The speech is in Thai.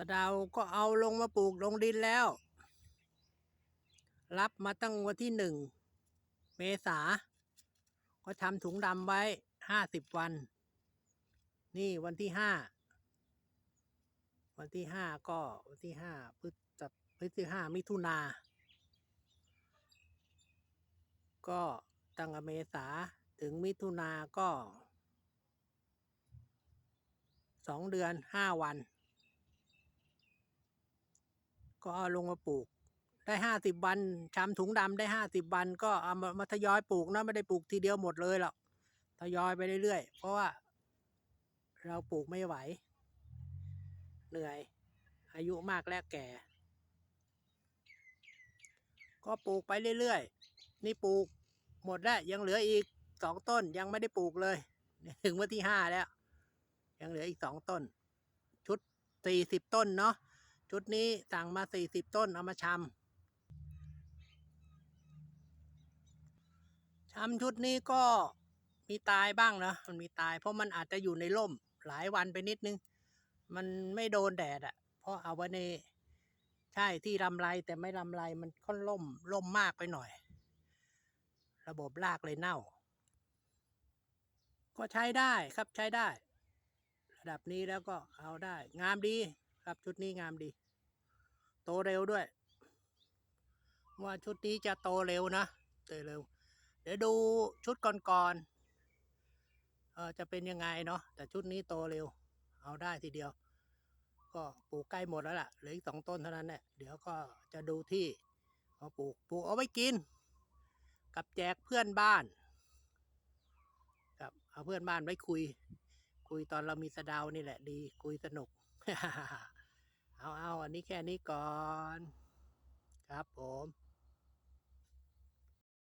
สะเดาก็เอาลงมาปลูกลงดินแล้ว รับมาตั้งวันที่หนึ่งเมษา ก็ทำถุงดำไว้ห้าสิบวัน นี่วันที่ห้าวันที่ห้าก็วันที่ห้าพฤษพฤษห้ามิถุนา ก็ตั้งแต่เมษาถึงมิถุนาก็สองเดือนห้าวัน ก็เอาลงมาปลูก ได้ห้าสิบวันชำถุงดำได้ห้าสิบวัน ก็เอามามาทยอยปลูกนะไม่ได้ปลูกทีเดียวหมดเลยหรอกทยอยไปเรื่อยๆเพราะว่า เราปลูกไม่ไหว เหนื่อย อายุมากและแก่ ก็ปลูกไปเรื่อยๆนี่ปลูกหมดแล้วยังเหลืออีกสองต้นยังไม่ได้ปลูกเลย ถึงวันที่ห้าแล้ว ยังเหลืออีกสองต้น ชุดสี่สิบต้นเนาะ ชุดนี้สั่งมาสี่สิบต้นเอามาชำชำชุดนี้ก็มีตายบ้างนะมันมีตาย เพราะมันอาจจะอยู่ในร่มหลายวันไปนิดนึง มันไม่โดนแดดอะ่ะ เพราะเอาไว้ในใช่ที่ลำไรแต่ไม่ลำไรมันค่อนล่มล่มมากไปหน่อย ระบบรากเลยเน่า ก็ใช้ได้ครับใช้ได้ ระดับนี้แล้วก็เอาได้ งามดี ครับ ชุดนี้งามดี โตเร็วด้วย ว่าชุดนี้จะโตเร็วนะโตเร็ว เดี๋ยวดูชุดก่อนๆเออจะเป็นยังไงเนาะแต่ชุดนี้โตเร็ว เอาได้ทีเดียว ก็ปลูกใกล้หมดแล้วล่ะเหลืออีกสองต้นเท่านั้นแหละเดี๋ยวก็จะดูที่เอาปลูกปลูกเอาไว้กิน กับแจกเพื่อนบ้านกับเอาเพื่อนบ้านไว้คุย คุยตอนเรามีสะดานี่แหละดี คุยสนุก เอาเอาอันนี้แค่นี้ก่อน ครับผม